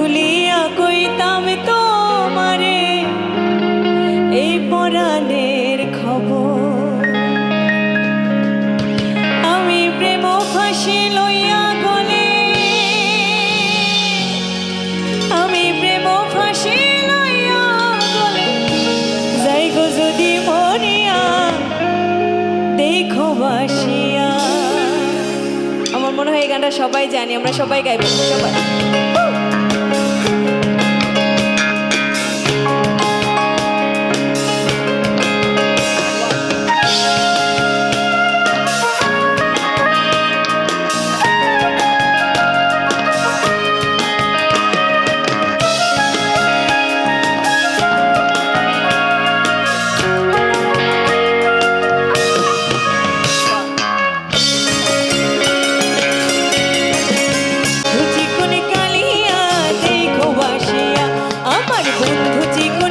ভুলিয়া কইতাম তোমারে এই পরাণের খবর। আমি প্রেম ফাঁসি লইয়া গলে, আমি প্রেম ফাঁসি লইয়া গলে। যাই গো যদি মরিয়া, দেখো বাসিয়া। আমার মনে হয় এই গানটা সবাই জানি, আমরা সবাই গাইব, সবাই। 几个？